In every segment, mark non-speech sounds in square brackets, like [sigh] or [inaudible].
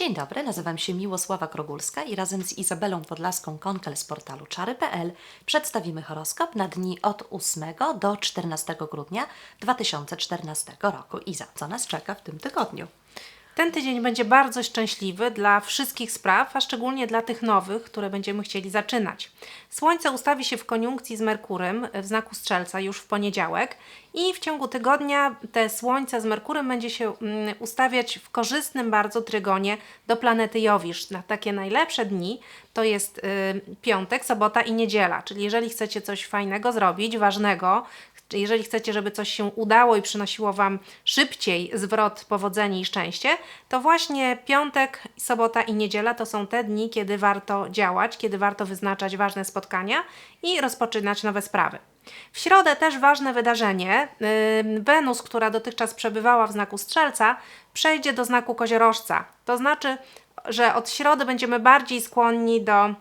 Dzień dobry, nazywam się Miłosława Krogulska i razem z Izabelą Podlaską Konkel z portalu czary.pl przedstawimy horoskop na dni od 8 do 14 grudnia 2014 roku. Iza, co nas czeka w tym tygodniu? Ten tydzień będzie bardzo szczęśliwy dla wszystkich spraw, a szczególnie dla tych nowych, które będziemy chcieli zaczynać. Słońce ustawi się w koniunkcji z Merkurem w znaku Strzelca już w poniedziałek i w ciągu tygodnia te Słońce z Merkurem będzie się mm, ustawiać w korzystnym bardzo trygonie do planety Jowisz. Na takie najlepsze dni to jest y, piątek, sobota i niedziela, czyli jeżeli chcecie coś fajnego zrobić, ważnego, jeżeli chcecie, żeby coś się udało i przynosiło Wam szybciej zwrot, powodzenie i szczęście, to właśnie piątek, sobota i niedziela to są te dni, kiedy warto działać, kiedy warto wyznaczać ważne spotkania i rozpoczynać nowe sprawy. W środę też ważne wydarzenie. Yy, Wenus, która dotychczas przebywała w znaku Strzelca, przejdzie do znaku Koziorożca. To znaczy, że od środy będziemy bardziej skłonni do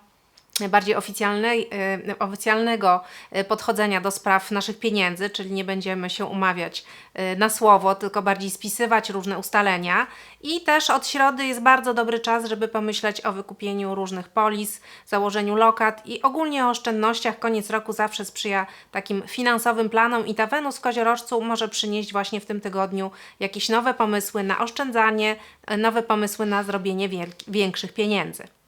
bardziej oficjalnej, y, oficjalnego y, podchodzenia do spraw naszych pieniędzy, czyli nie będziemy się umawiać y, na słowo, tylko bardziej spisywać różne ustalenia. I też od środy jest bardzo dobry czas, żeby pomyśleć o wykupieniu różnych polis, założeniu lokat i ogólnie o oszczędnościach. Koniec roku zawsze sprzyja takim finansowym planom i ta Wenus w Koziorożcu może przynieść właśnie w tym tygodniu jakieś nowe pomysły na oszczędzanie, nowe pomysły na zrobienie większych pieniędzy.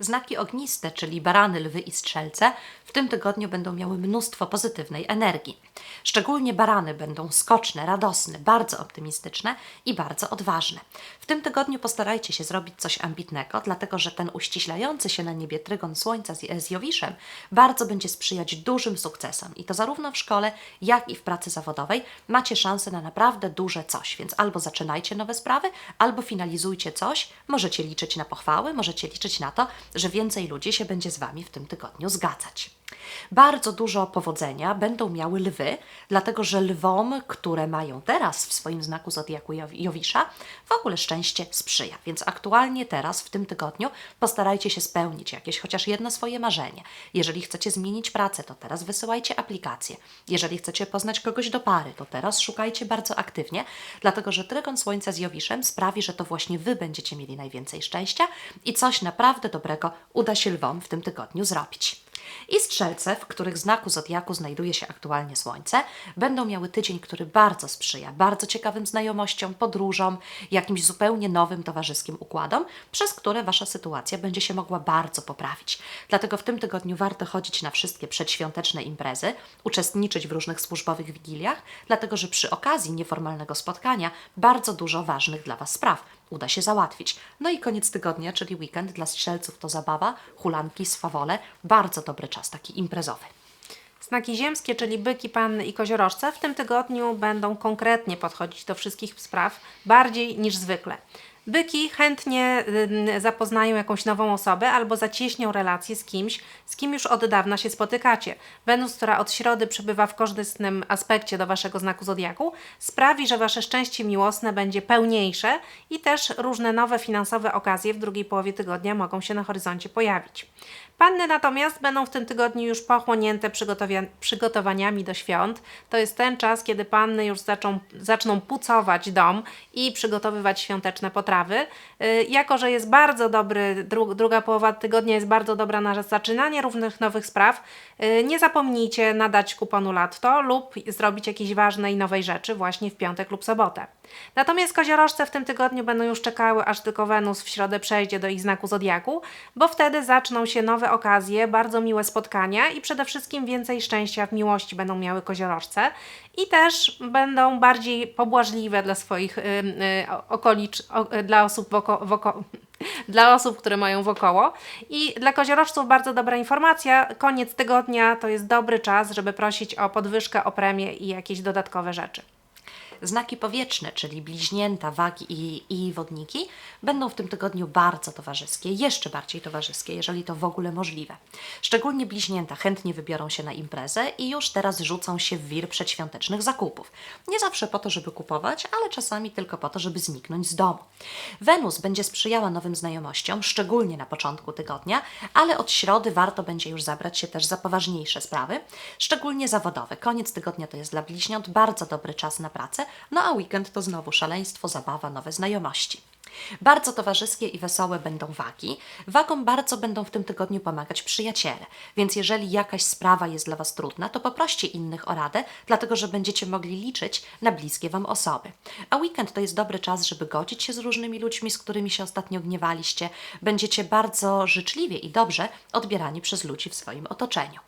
Znaki ogniste, czyli barany, lwy i strzelce, w tym tygodniu będą miały mnóstwo pozytywnej energii. Szczególnie barany będą skoczne, radosne, bardzo optymistyczne i bardzo odważne. W tym tygodniu postarajcie się zrobić coś ambitnego, dlatego że ten uściślający się na niebie trygon Słońca z, Jowiszem bardzo będzie sprzyjać dużym sukcesom. I to zarówno w szkole, jak i w pracy zawodowej macie szansę na naprawdę duże coś, więc albo zaczynajcie nowe sprawy, albo finalizujcie coś. Możecie liczyć na pochwały, możecie liczyć na to, że więcej ludzi się będzie z Wami w tym tygodniu zgadzać. Bardzo dużo powodzenia będą miały lwy, dlatego że lwom, które mają teraz w swoim znaku zodiaku Jow- Jowisza, w ogóle szczęście sprzyja. Więc aktualnie teraz, w tym tygodniu, postarajcie się spełnić jakieś chociaż jedno swoje marzenie. Jeżeli chcecie zmienić pracę, to teraz wysyłajcie aplikację. Jeżeli chcecie poznać kogoś do pary, to teraz szukajcie bardzo aktywnie, dlatego że trygon Słońca z Jowiszem sprawi, że to właśnie Wy będziecie mieli najwięcej szczęścia i coś naprawdę dobrego uda się lwom w tym tygodniu zrobić. I strzelce, w których znaku zodiaku znajduje się aktualnie Słońce, będą miały tydzień, który bardzo sprzyja bardzo ciekawym znajomościom, podróżom, jakimś zupełnie nowym towarzyskim układom, przez które Wasza sytuacja będzie się mogła bardzo poprawić. Dlatego w tym tygodniu warto chodzić na wszystkie przedświąteczne imprezy, uczestniczyć w różnych służbowych wigiliach, dlatego że przy okazji nieformalnego spotkania bardzo dużo ważnych dla Was spraw uda się załatwić. No i koniec tygodnia, czyli weekend dla strzelców to zabawa, hulanki, swawole, bardzo dobry czas, taki imprezowy. Znaki ziemskie, czyli byki, panny i koziorożce, w tym tygodniu będą konkretnie podchodzić do wszystkich spraw bardziej niż zwykle. Byki chętnie zapoznają jakąś nową osobę albo zacieśnią relację z kimś, z kim już od dawna się spotykacie. Wenus, która od środy przebywa w korzystnym aspekcie do waszego znaku zodiaku, sprawi, że wasze szczęście miłosne będzie pełniejsze i też różne nowe finansowe okazje w drugiej połowie tygodnia mogą się na horyzoncie pojawić. Panny natomiast będą w tym tygodniu już pochłonięte przygotowaniami do świąt. To jest ten czas, kiedy panny już zaczą, zaczną pucować dom i przygotowywać świąteczne potrawy. Yy, jako, że jest bardzo dobry, dru- druga połowa tygodnia jest bardzo dobra na zaczynanie różnych nowych spraw, yy, nie zapomnijcie nadać kuponu latto lub zrobić jakiejś ważnej nowej rzeczy właśnie w piątek lub sobotę. Natomiast koziorożce w tym tygodniu będą już czekały, aż tylko Wenus w środę przejdzie do ich znaku zodiaku, bo wtedy zaczną się nowe okazje, bardzo miłe spotkania i przede wszystkim więcej szczęścia w miłości będą miały koziorożce i też będą bardziej pobłażliwe dla swoich y, y, okolicz, o, dla osób woko, woko, [laughs] dla osób, które mają wokoło. I dla koziorożców bardzo dobra informacja. Koniec tygodnia to jest dobry czas, żeby prosić o podwyżkę, o premię i jakieś dodatkowe rzeczy. Znaki powietrzne, czyli bliźnięta, wagi i, i wodniki, będą w tym tygodniu bardzo towarzyskie, jeszcze bardziej towarzyskie, jeżeli to w ogóle możliwe. Szczególnie bliźnięta chętnie wybiorą się na imprezę i już teraz rzucą się w wir przedświątecznych zakupów. Nie zawsze po to, żeby kupować, ale czasami tylko po to, żeby zniknąć z domu. Wenus będzie sprzyjała nowym znajomościom, szczególnie na początku tygodnia, ale od środy warto będzie już zabrać się też za poważniejsze sprawy, szczególnie zawodowe. Koniec tygodnia to jest dla bliźniąt bardzo dobry czas na pracę, no a weekend to znowu szaleństwo, zabawa, nowe znajomości. Bardzo towarzyskie i wesołe będą wagi. Wagom bardzo będą w tym tygodniu pomagać przyjaciele, więc jeżeli jakaś sprawa jest dla Was trudna, to poproście innych o radę, dlatego że będziecie mogli liczyć na bliskie Wam osoby. A weekend to jest dobry czas, żeby godzić się z różnymi ludźmi, z którymi się ostatnio gniewaliście. Będziecie bardzo życzliwie i dobrze odbierani przez ludzi w swoim otoczeniu.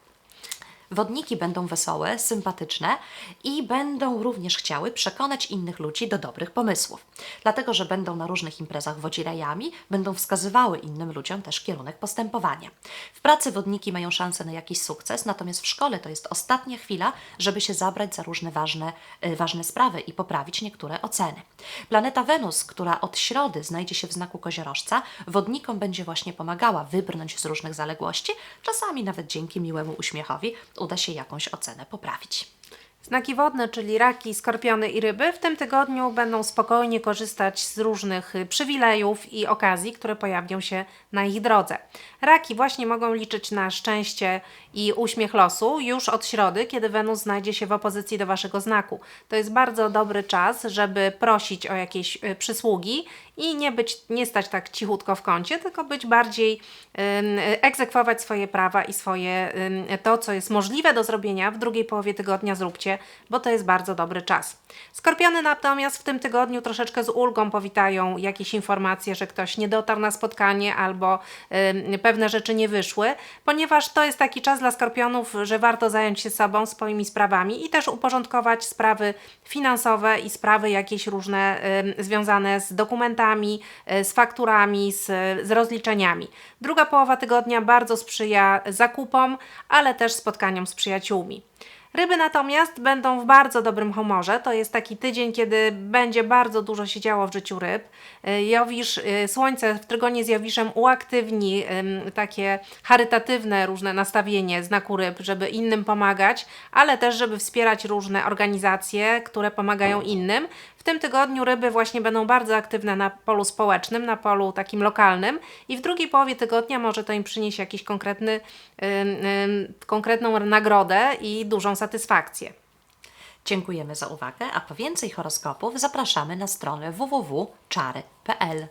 Wodniki będą wesołe, sympatyczne i będą również chciały przekonać innych ludzi do dobrych pomysłów. Dlatego, że będą na różnych imprezach wodzirejami, będą wskazywały innym ludziom też kierunek postępowania. W pracy wodniki mają szansę na jakiś sukces, natomiast w szkole to jest ostatnia chwila, żeby się zabrać za różne ważne, y, ważne sprawy i poprawić niektóre oceny. Planeta Wenus, która od środy znajdzie się w znaku koziorożca, wodnikom będzie właśnie pomagała wybrnąć z różnych zaległości, czasami nawet dzięki miłemu uśmiechowi uda się jakąś ocenę poprawić. Znaki wodne, czyli raki, skorpiony i ryby, w tym tygodniu będą spokojnie korzystać z różnych y, przywilejów i okazji, które pojawią się na ich drodze. Raki właśnie mogą liczyć na szczęście i uśmiech losu już od środy, kiedy Wenus znajdzie się w opozycji do Waszego znaku. To jest bardzo dobry czas, żeby prosić o jakieś y, przysługi i nie być, nie stać tak cichutko w kącie, tylko być bardziej ym, egzekwować swoje prawa i swoje ym, to, co jest możliwe do zrobienia w drugiej połowie tygodnia zróbcie, bo to jest bardzo dobry czas. Skorpiony natomiast w tym tygodniu troszeczkę z ulgą powitają jakieś informacje, że ktoś nie dotarł na spotkanie albo ym, pewne rzeczy nie wyszły, ponieważ to jest taki czas dla skorpionów, że warto zająć się sobą, swoimi sprawami i też uporządkować sprawy finansowe i sprawy jakieś różne ym, związane z dokumentami, y, z fakturami, z, z rozliczeniami. Druga połowa tygodnia bardzo sprzyja zakupom, ale też spotkaniom z przyjaciółmi. Ryby natomiast będą w bardzo dobrym humorze. To jest taki tydzień, kiedy będzie bardzo dużo się działo w życiu ryb. Y, Jowisz, y, słońce w trygonie z Jowiszem uaktywni takie charytatywne różne nastawienie znaku ryb, żeby innym pomagać, ale też żeby wspierać różne organizacje, które pomagają innym. W tym tygodniu ryby właśnie będą bardzo aktywne na polu społecznym, na polu takim lokalnym i w drugiej połowie tygodnia może to im przynieść jakiś konkretny, ym, ym, konkretną nagrodę i dużą satysfakcję. Dziękujemy za uwagę, a po więcej horoskopów zapraszamy na stronę www.czary.pl.